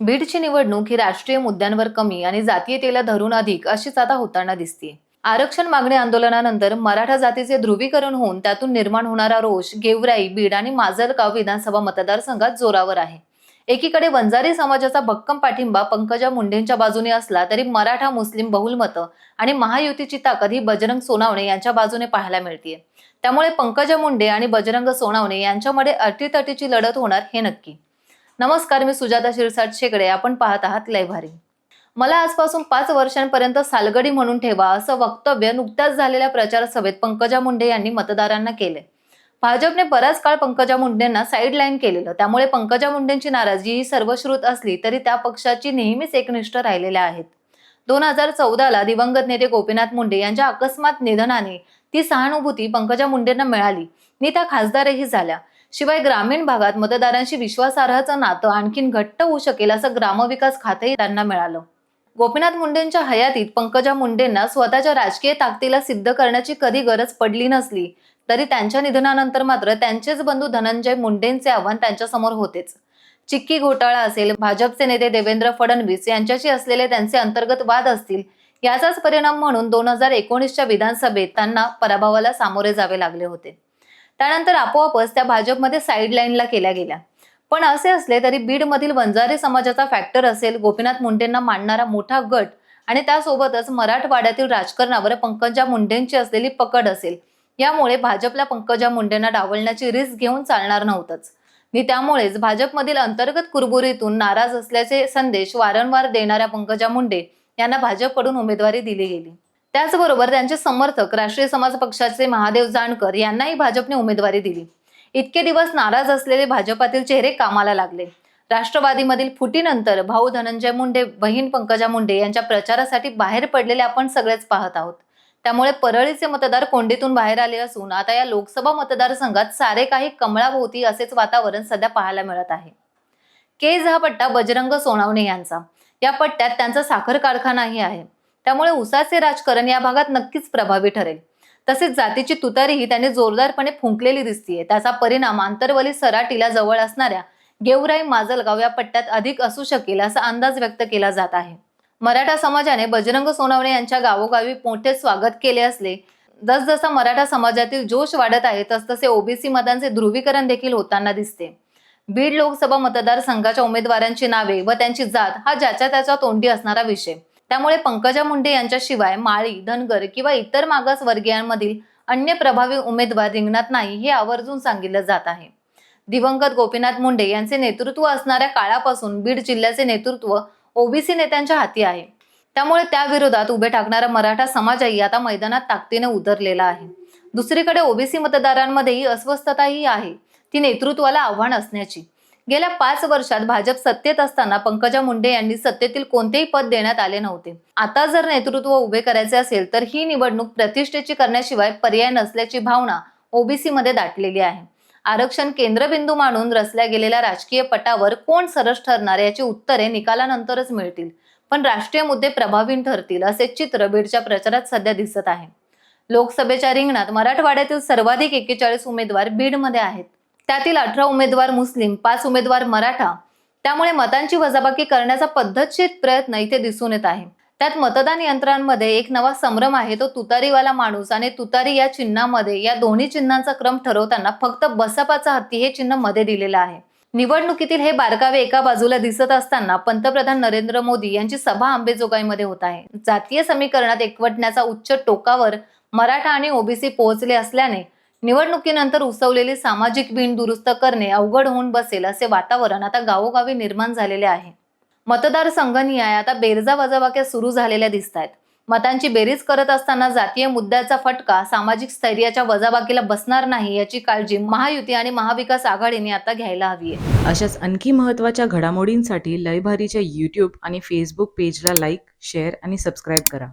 बीडची निवडणूक ही राष्ट्रीय मुद्द्यांवर कमी आणि जातीयतेला धरून अधिक अशीच आता होताना दिसते आरक्षण मागणी आंदोलनानंतर मराठा जातीचे ध्रुवीकरण होऊन त्यातून निर्माण होणारा रोष गेवराई बीड आणि माजलगाव विधानसभा मतदारसंघात जोरावर आहे. एकीकडे वंजारी समाजाचा भक्कम पाठिंबा पंकजा मुंडेंच्या बाजूने असला तरी मराठा मुस्लिम बहुलमत आणि महायुतीची ताकद ही बजरंग सोनावणे यांच्या बाजूने पाहायला मिळते त्यामुळे पंकजा मुंडे आणि बजरंग सोनावणे यांच्यामध्ये अटीतटीची लढत होणार हे नक्की. नमस्कार मी सुजाता शिरसाट शेकडे. आपण पाहत आहात लयभारी. मला आजपासून पाच वर्षांपर्यंत सालगडी म्हणून ठेवा असं वक्तव्य नुकत्याच झालेल्या प्रचार सभेत पंकजा मुंडे यांनी मतदारांना केले भाजपने बराच काळ पंकजा मुंडेंना साईडलाईन केलेलं. त्यामुळे पंकजा मुंडेंची नाराजी ही सर्वश्रुत असली तरी त्या पक्षाची नेहमीच एकनिष्ठ राहिलेल्या आहेत. दोन हजार चौदाला दिवंगत नेते गोपीनाथ मुंडे यांच्या अकस्मात निधनाने ती सहानुभूती पंकजा मुंडेंना मिळाली. आणि त्या खासदारही झाल्या. शिवाय ग्रामीण भागात मतदारांशी विश्वासार्हाचं नातं आणखीन घट्ट होऊ शकेल असं ग्रामविकास खातंही त्यांना मिळालं. गोपीनाथ मुंडेंच्या हयातीत पंकजा मुंडेंना स्वतःच्या राजकीय ताकदीला सिद्ध करण्याची कधी गरज पडली नसली तरी त्यांच्या निधनानंतर मात्र त्यांचेच बंधू धनंजय मुंडेंचे आव्हान त्यांच्यासमोर होतेच. चिक्की घोटाळा असेल भाजपचे नेते देवेंद्र फडणवीस यांच्याशी असलेले त्यांचे अंतर्गत वाद असतील याचाच परिणाम म्हणून दोन हजार एकोणीसच्या विधानसभेत त्यांना पराभवाला सामोरे जावे लागले होते. त्यानंतर आपोआपच त्या भाजपमध्ये साईडलाईनला केल्या गेल्या. पण असे असले तरी बीडमधील वंजारी समाजाचा फॅक्टर असेल गोपीनाथ मुंडेंना मांडणारा मोठा गट आणि त्यासोबतच मराठवाड्यातील राजकारणावर पंकजा मुंडेंची असलेली पकड असेल. यामुळे भाजपला पंकजा मुंडेंना डावलण्याची रिस्क घेऊन चालणार नव्हतंच. मी त्यामुळेच भाजपमधील अंतर्गत कुरबुरीतून नाराज असल्याचे संदेश वारंवार देणाऱ्या पंकजा मुंडे यांना भाजपकडून उमेदवारी दिली गेली. त्याचबरोबर त्यांचे समर्थक राष्ट्रीय समाज पक्षाचे महादेव जानकर यांनाही भाजपने उमेदवारी दिली. इतके दिवस नाराज असलेले भाजपातील चेहरे कामाला लागले. राष्ट्रवादीमधील फुटीनंतर भाऊ धनंजय मुंडे बहीण पंकजा मुंडे यांच्या प्रचारासाठी बाहेर पडलेले आपण सगळेच पाहत आहोत. त्यामुळे परळीचे मतदार कोंडीतून बाहेर आले असून आता या लोकसभा मतदारसंघात सारे काही कमळाभोवती असेच वातावरण सध्या पाहायला मिळत आहे. केज हा पट्टा बजरंग सोनावणे यांचा. या पट्ट्यात त्यांचा साखर कारखानाही आहे. त्यामुळे उसाचे राजकारण या भागात नक्कीच प्रभावी ठरेल. तसेच जातीची तुतारीही त्यांनी जोरदारपणे फुंकलेली दिसतीये. त्याचा परिणाम आंतरवली सराटीला जवळ असणाऱ्या गेवराई माजलगाव या पट्ट्यात अधिक असू शकेल असा अंदाज व्यक्त केला जात आहे. मराठा समाजाने बजरंग सोनावणे यांच्या गावोगावी मोठे स्वागत केले असले जसजसा मराठा समाजातील जोश वाढत आहे तसतसे ओबीसी मतांचे ध्रुवीकरण देखील होताना दिसते. बीड लोकसभा मतदारसंघाच्या उमेदवारांची नावे व त्यांची जात हा ज्याच्या त्याच्या तोंडी असणारा विषय. त्यामुळे पंकजा मुंडे यांच्याशिवाय माळी धनगर किंवा इतर मागास वर्गीयांमधील अन्य प्रभावी उमेदवार रिंगणात नाही हे आवर्जून सांगितलं जात आहे. दिवंगत गोपीनाथ मुंडे यांचे नेतृत्व असणाऱ्या काळापासून बीड जिल्ह्याचे नेतृत्व ओबीसी नेत्यांच्या हाती आहे. त्यामुळे त्या विरोधात उभे टाकणारा मराठा समाजही आता मैदानात ताकदीने उतरलेला आहे. दुसरीकडे ओबीसी मतदारांमध्येही अस्वस्थताही आहे. ती नेतृत्वाला आव्हान असण्याची. गेल्या पाच वर्षात भाजप सत्तेत असताना पंकजा मुंडे यांनी सत्तेतील कोणतेही पद देण्यात आले नव्हते. आता जर नेतृत्व उभे करायचे असेल तर ही निवडणूक प्रतिष्ठेची करण्याशिवाय पर्याय नसल्याची भावना ओबीसी मध्ये दाटलेली आहे. आरक्षण केंद्रबिंदू मानून रचल्या गेलेल्या राजकीय पटावर कोण सरस ठरणार याची उत्तरे निकालानंतरच मिळतील. पण राष्ट्रीय मुद्दे प्रभावी ठरतील असे चित्र बीडच्या प्रचारात सध्या दिसत आहे. लोकसभेच्या रिंगणात मराठवाड्यातील सर्वाधिक एकेचाळीस उमेदवार बीडमध्ये आहेत. त्यातील अठरा उमेदवार मुस्लिम पाच उमेदवार मराठा. त्यामुळे मतांची वजाबाकी करण्याचा पद्धतशीर प्रयत्न इथे दिसून येत आहे. त्यात मतदान यंत्रांमध्ये एक नवा संभ्रम आहे तो तुतारीवाला माणूस आणि तुतारी या चिन्हामध्ये या दोन्ही चिन्हांचा क्रम ठरवताना फक्त बसपाचा हत्ती हे चिन्हमध्ये दिलेलं आहे. निवडणुकीतील हे बारकावे एका बाजूला दिसत असताना पंतप्रधान नरेंद्र मोदी यांची सभा अंबेजोगाईमध्ये होत आहे. जातीय समीकरणात एकवटण्याचा उच्च टोकावर मराठा आणि ओबीसी पोहोचले असल्याने निवडणुकीनंतर उसवलेली सामाजिक वीण दुरुस्त करणे अवघड होऊन बसेल असे वातावरण आता गावोगावी निर्माण झालेले आहे. मतदारसंघ निहाय आता बेरजा वजावाक्या सुरू झालेल्या दिसत आहेत मतांची बेरीज करत असताना जातीय मुद्द्याचा फटका सामाजिक स्थैर्याच्या वजाबाकीला बसणार नाही याची काळजी महायुती आणि महाविकास आघाडीने आता घ्यायला हवी आहे. अशाच आणखी महत्त्वाच्या घडामोडींसाठी लयभारीच्या यूट्यूब आणि फेसबुक पेजला लाईक शेअर आणि सबस्क्राईब करा.